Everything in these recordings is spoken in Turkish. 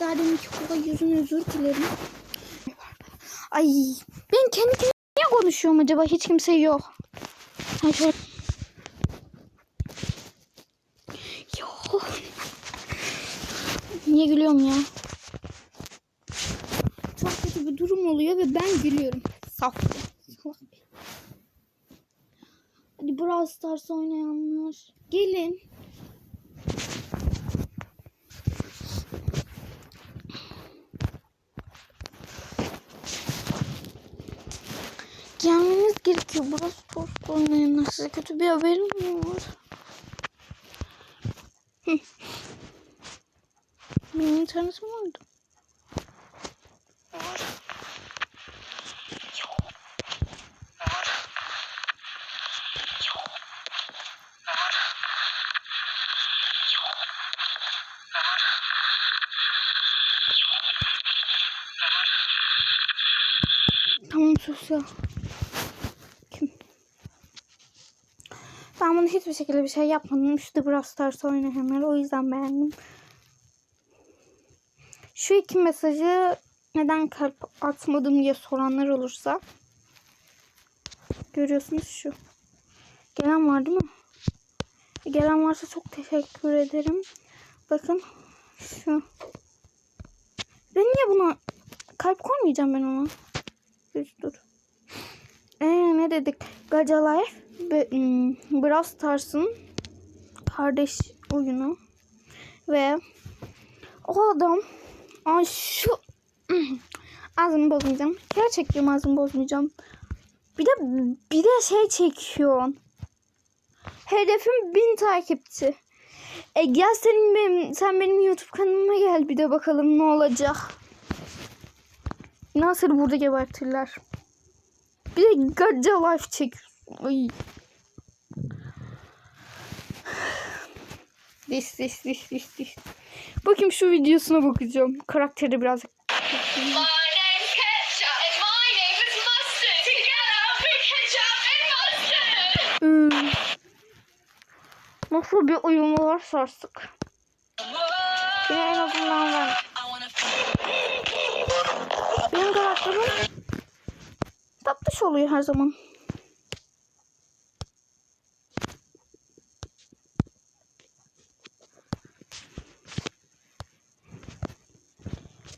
Daha deminki kolay yüzüne özür dilerim. Ay ben kendi kendime niye konuşuyorum acaba? Hiç kimse yok. Ha şöyle. Yok. Niye gülüyorum ya? Çok kötü bir durum oluyor ve ben gülüyorum. Saf. Hadi Brawl Stars oynayanlar. Gelin. Gerekiyor. Brawl Stars oynayanlar. Size kötü bir haberim var. Benim internetim vardı. Tamam sus ya. Kim? Ben bunu hiçbir şekilde bir şey yapmadım. İşte Brawl Stars oynayanlar. O yüzden beğendim. Şu iki mesajı neden kalp atmadım diye soranlar olursa görüyorsunuz şu. Gelen var değil mi? Gelen varsa çok teşekkür ederim. Bakın şu. Ben niye buna kalp koymayacağım ben ona? Dur dur. Ee, ne dedik? Gaca Ve hmm, Brawl Stars'ın kardeş oyunu ve o adam Ay şu ağzımı bozmayacağım. Gerçekten ağzımı bozmayacağım. Bir de bir de şey çekiyor. Hedefim bin takipçi. E gel senin benim, sen benim YouTube kanalıma gel bir de bakalım ne olacak. Nasıl burada gebertirler. Bir de Gaca Life çek. Ay. This this this this this. Bakayım şu videosuna bakacağım. Karakteri biraz. Hmm. Nasıl bir uyumu var sarsık. Yine en azından ben. Benim karakterim tatlış oluyor her zaman.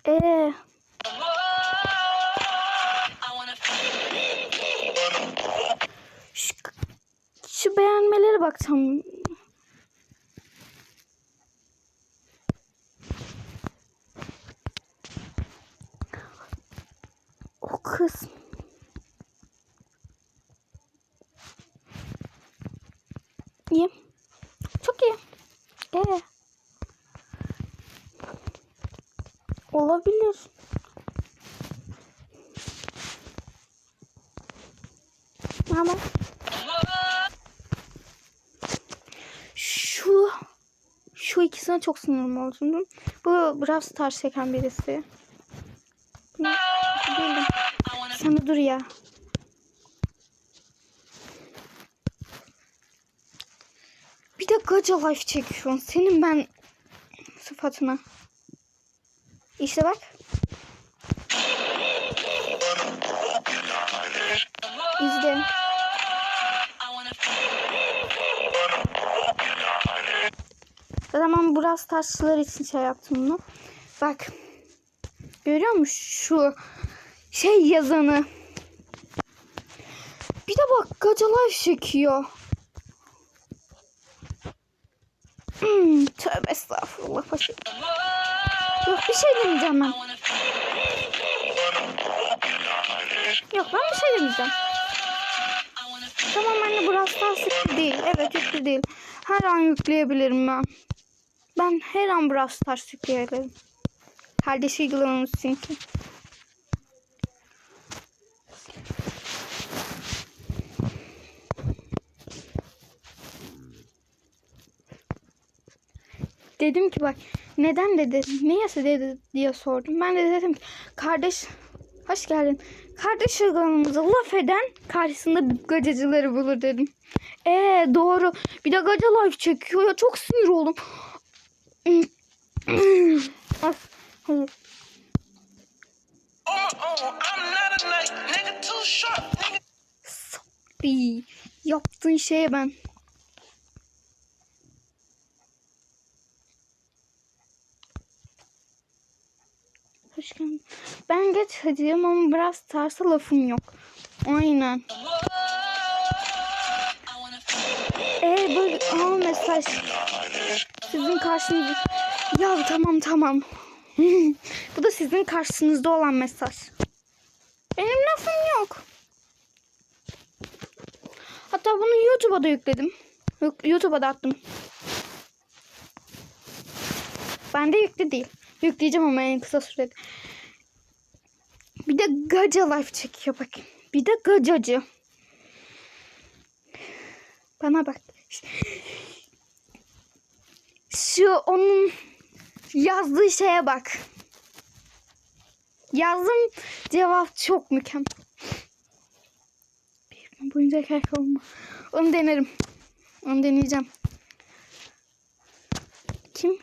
Ee, şu, şu beğenmelere baksam. O kız. İyi. Çok iyi. Ee. Olabilir. Ama şu şu ikisine çok sinirim oldum. Bu Brawl Stars çeken birisi. Bunu. Sen dur ya. Bir de Gaca Life çekiyorsun. Senin ben sıfatına. İşte bak. Zaten ben Brawl Stars'çılar için şey yaptım bunu. Bak. Görüyor musun şu şey yazanı? Bir de bak Gaca Life çekiyor. Hmm, tövbe estağfurullah paşa. Yok bir şey demeyeceğim ben. Yok ben bir şey demeyeceğim. Tamam anne Stars yüklü değil. Evet yüklü değil. Her an yükleyebilirim ben. Ben her an Brawl Stars yükleyebilirim. Kardeş uygulamamız çünkü. Dedim ki bak neden dedi neyse dedi diye sordum. Ben de dedim ki kardeş hoş geldin. Kardeş uygulamamıza laf eden karşısında gacacıları bulur dedim. Ee doğru. Bir de gaca life çekiyor ya çok sinir oldum. Of, Hayır. Sabri. Yaptığın şeye ben. Hoş geldin. Ben geç hacıyım ama biraz tersa lafım yok. Aynen. Ee böyle aa mesaj. Sizin karşınızda. Ya tamam tamam. Bu da sizin karşınızda olan mesaj. Benim lafım yok. Hatta bunu YouTube'a da yükledim. YouTube'a da attım. Ben de yüklü değil. Yükleyeceğim ama en kısa sürede. Bir de Gaca Life çekiyor bakın. Bir de Gacacı. Bana bak. Şu onun yazdığı şeye bak. Yazdım cevap çok mükemmel. Bir gün boyunca erkek olma. Onu denerim. Onu deneyeceğim. Kim?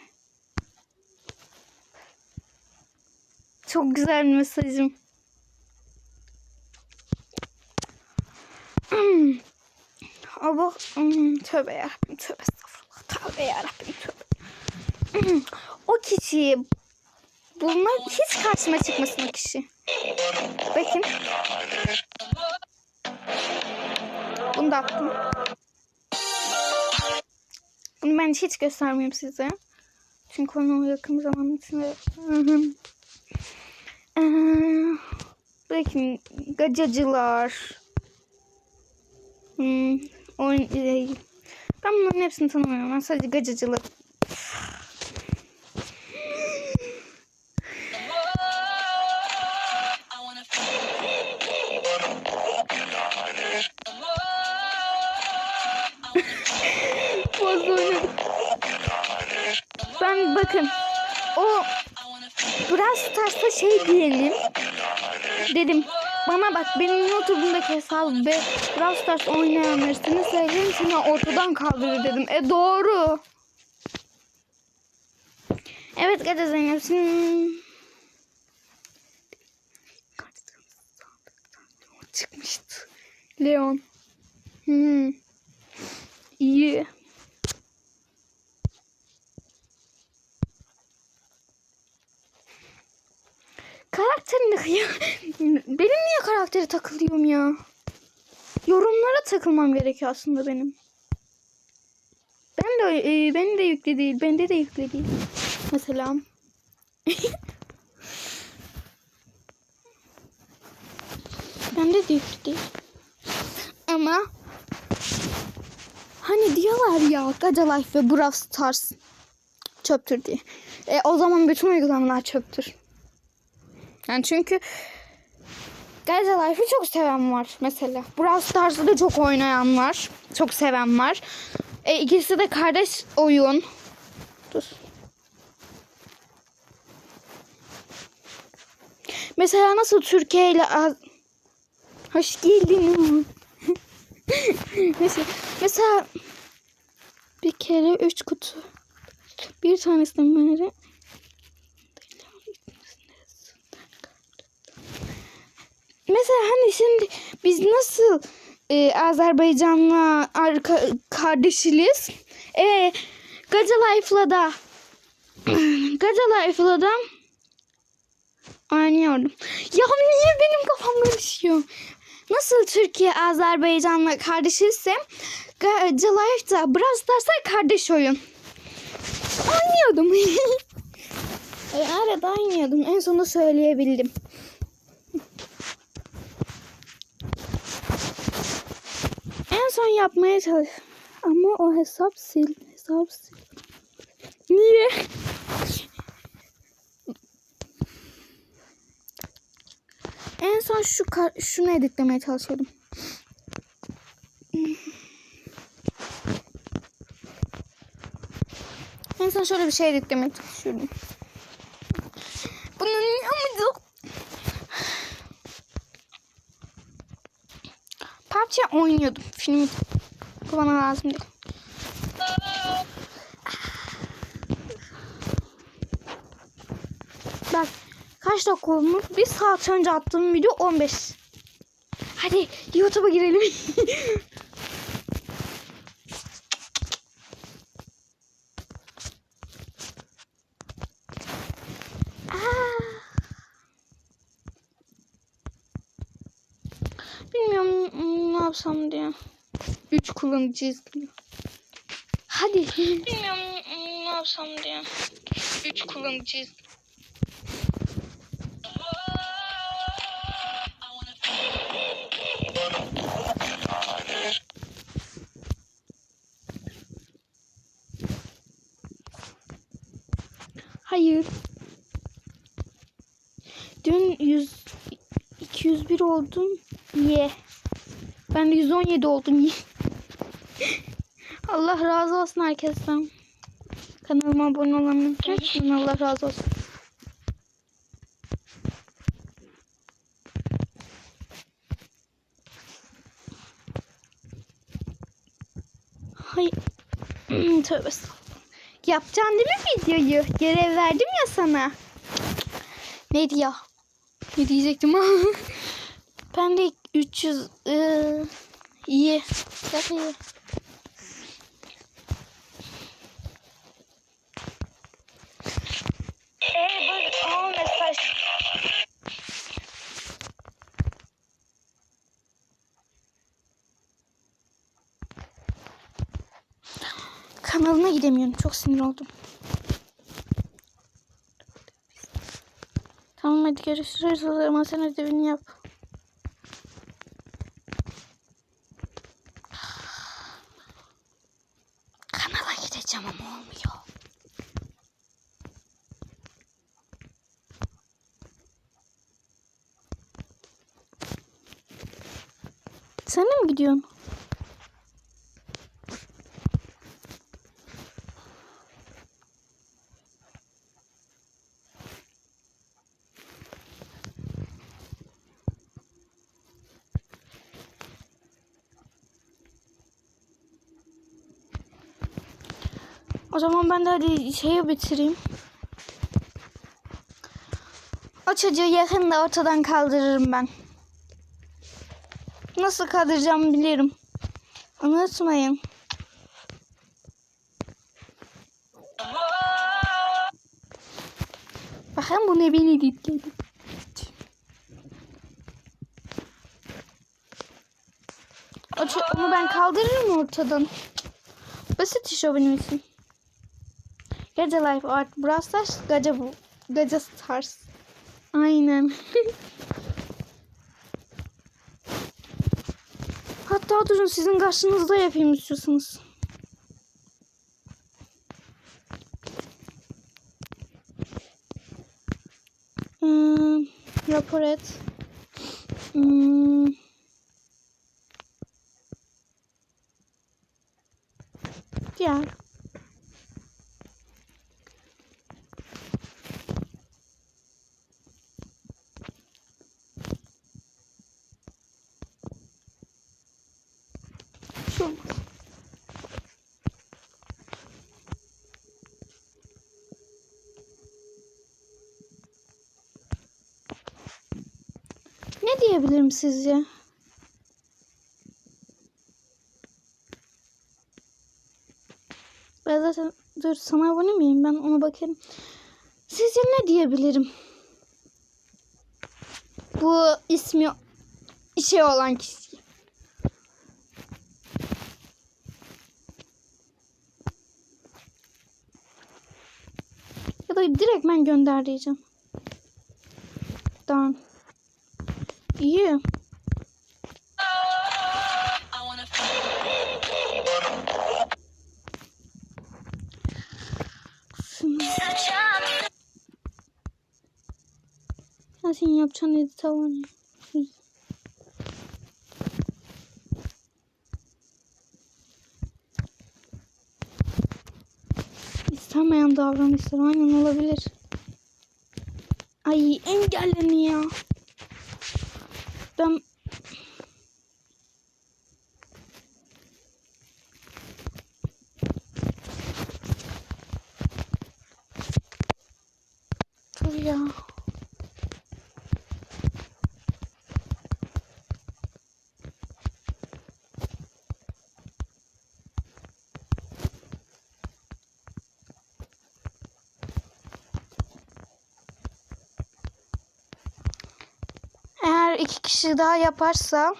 Çok güzel mesajım. Ama hmm, tövbe yarabbim tövbe estağfurullah. Tövbe yarabbim tövbe. Hmm. O kişiyi bulmak hiç karşıma çıkmasın o kişi. Bakın. Bunu da attım. Bunu ben hiç göstermeyeyim size. Çünkü onu yakın zaman içinde... Ee, bakın gacacılar. Hmm, oyun, ben bunların hepsini tanımıyorum. Ben sadece oynadım. Ben bakın o Brawl Stars'ta şey diyelim dedim. Bana bak benim YouTube'umdaki hesabı be Brawl Stars oynayanları seni söylerim seni ortadan kaldırır dedim. E doğru. Evet Gade Zeynep çıkmıştı. Leon. Hmm. İyi. Karakterini ya. Benim niye karakteri takılıyorum ya? Yorumlara takılmam gerekiyor aslında benim. Ben de e, benim de yüklü değil. Bende de yüklü değil. Mesela. Bende de yüklü değil. Ama hani diyorlar ya Gaca Life ve Brawl Stars çöptür diye. E, o zaman bütün uygulamalar çöptür. Yani çünkü Gaza Life'ı çok seven var mesela. Brawl Stars'ı da çok oynayan var. Çok seven var. E, ikisi de kardeş oyun. Dur. Mesela nasıl Türkiye ile. Hoş geldin. mesela, mesela bir kere üç kutu. Bir tanesinden beri Mesela hani şimdi biz nasıl e, Azerbaycan'la arka, kardeşiz? E, Gaca Life'la da Gaca Life'la da oynuyordum. Ya niye benim kafam karışıyor? Nasıl Türkiye Azerbaycan'la kardeşizse Gaca Life'da Brawl Stars'ta kardeş oyun. Oynuyordum. e, arada oynuyordum. En sonunda söyleyebildim. En son yapmaya çalış. Ama o hesap sil. Hesap sil. Niye? en son şu şunu editlemeye çalışıyordum. En son şöyle bir şey editlemeye çalışıyordum. Bunun amacı PUBG oynuyordum. Film bu bana lazım değil. Bak kaç dakika olmuş? Bir saat önce attığım video 15. Hadi YouTube'a girelim. Aa. Bilmiyorum hmm, ne yapsam diye. 3 kullanıcıyız. Hadi. Bilmiyorum ne yapsam diye. 3 kullanıcıyız. Hayır. Dün 100 201 oldum. Ye. Ben de 117 oldum. Allah razı olsun herkesten. Kanalıma abone olanların hepsinden Allah razı olsun. Hay. Tövbe. Yapacaksın değil mi videoyu? Görev verdim ya sana. Neydi ya? Ne diyecektim? ben de 300 ıı, iyi. Çok iyi. Ee, bu o mesaj. Kanalına gidemiyorum. Çok sinir oldum. Tamam hadi görüşürüz o zaman sen ödevini yap. Kanala gideceğim ama olmuyor. Sen de mi gidiyorsun? O zaman ben de hadi şeyi bitireyim. O çocuğu yakında ortadan kaldırırım ben. Nasıl kaldıracağımı bilirim. Unutmayın. Bakın bu ne beni ditledi. Onu ben kaldırırım ortadan. Basit iş o benim için. Gece Life Art Brawl Stars, Gaca bu. Gaca Stars. Aynen. Hatta durun sizin karşınızda yapayım istiyorsanız. Hmm, rapor. Hmm. Diğer. Şu olmaz. Ne diyebilirim sizce? Ben zaten dur sana abone miyim? Ben ona bakarım. Sizce ne diyebilirim? Bu ismi şey olan kişi. Ya da direkt ben gönder diyeceğim. Tamam. İyi. Ya senin yapacağın edit tavan ya. Uy. İstenmeyen davranışlar aynen olabilir. Ay engelleniyor. Ben Dur ya. Eğer iki kişi daha yaparsa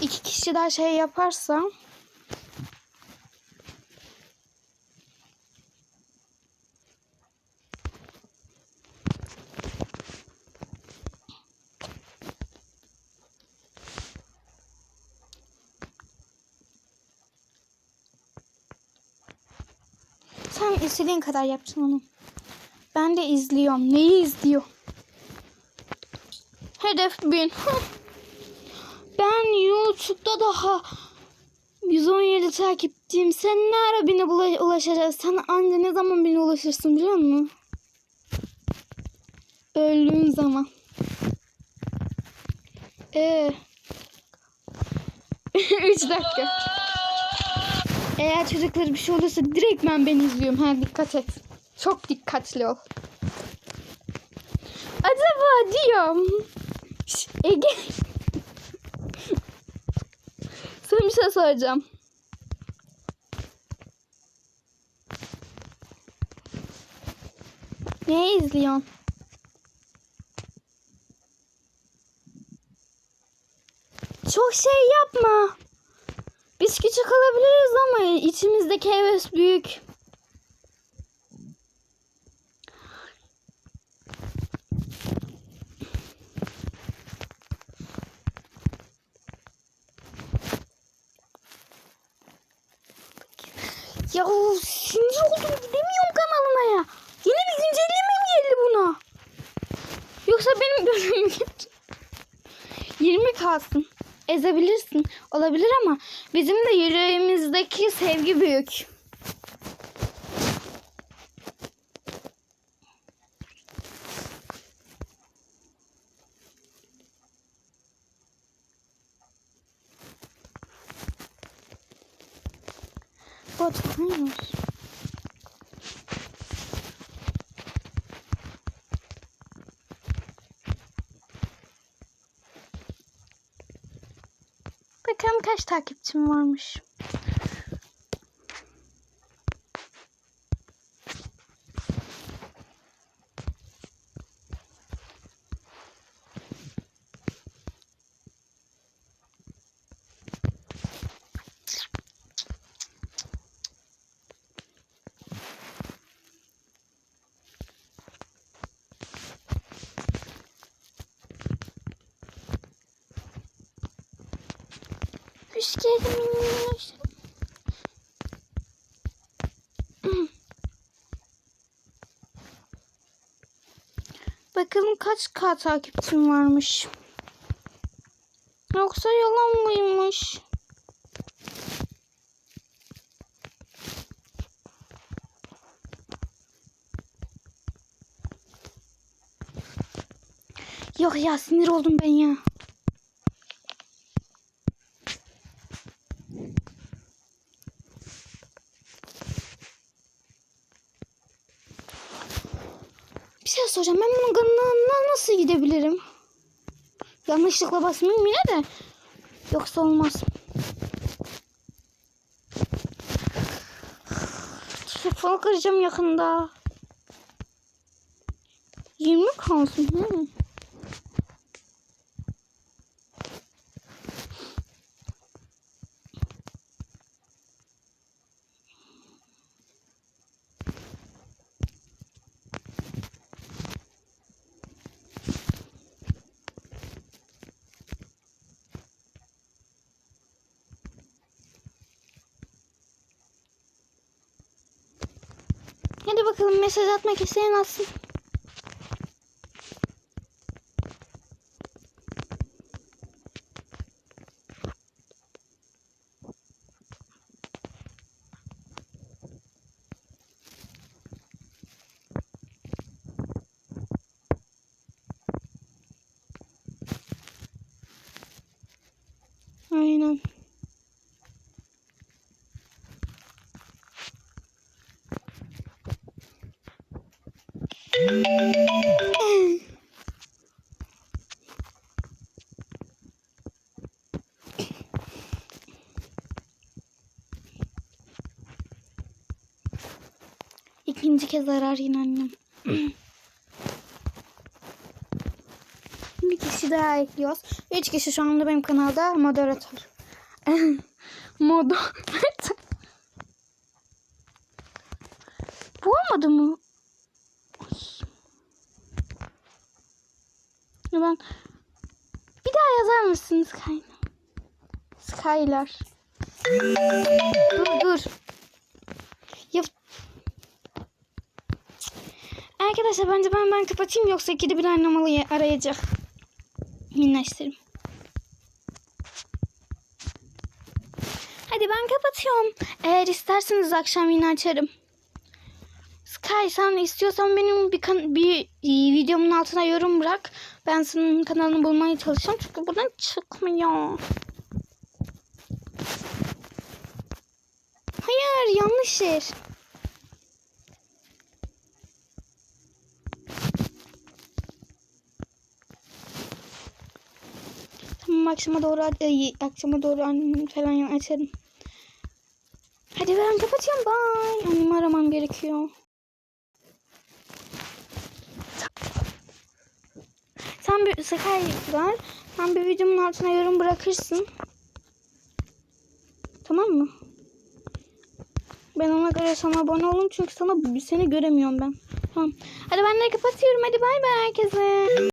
iki kişi daha şey yaparsa Sen istediğin kadar yapsın onu. Ben de izliyorum. Neyi izliyor? Hedef bin. ben YouTube'da daha 117 takipçiyim. Sen ne ara bine ulaşacaksın? Sen anca ne zaman bine ulaşırsın biliyor musun? Öldüğün zaman. Ee. 3 dakika. Eğer çocuklara bir şey olursa direkt ben beni izliyorum. Ha dikkat et. Çok dikkatli ol. Acaba diyorum. Ege. Sana bir şey soracağım. Ne izliyorsun? Çok şey yapma. Biz küçük olabiliriz ama içimizdeki heves büyük. Ya sinir oldum gidemiyorum kanalına ya. Yeni bir güncelleme mi geldi buna? Yoksa benim gözüm mü gitti? 20 kalsın. Ezebilirsin. Olabilir ama bizim de yüreğimizdeki sevgi büyük. Bot, hayır. Bakalım kaç takipçim varmış. Hoş geldin. Bakalım kaç K takipçim varmış. Yoksa yalan mıymış? Yok ya sinir oldum ben ya. Bir şey soracağım. Ben bunun kanalına nasıl gidebilirim? Yanlışlıkla basmayayım yine de. Yoksa olmaz. Telefonu kıracağım yakında. 20 kalsın. Hı. Hadi bakalım mesaj atmak isteyen atsın. Aynen. Kez arar yine annem. Bir kişi daha ekliyoruz. Üç kişi şu anda benim kanalda moderatör. Moderatör. Bu olmadı mı? Ya ben bir daha yazar mısın Sky? Skylar. Dur dur. Ya Arkadaşlar bence ben ben kapatayım yoksa ikide bir annem alayı- arayacak. Minnaşlarım. Hadi ben kapatıyorum. Eğer isterseniz akşam yine açarım. Sky sen istiyorsan benim bir, bir e, videomun altına yorum bırak. Ben senin kanalını bulmaya çalışacağım. Çünkü buradan çıkmıyor. Hayır yanlış yer. Akşama doğru e, akşama doğru annem falan açarım. Hadi ben kapatıyorum. Bye. Annemi aramam gerekiyor. Sen bir Sky var. Sen bir videomun altına yorum bırakırsın. Tamam mı? Ben ona göre sana abone olun çünkü sana seni göremiyorum ben. Tamam. Hadi ben de kapatıyorum. Hadi bay bay herkese.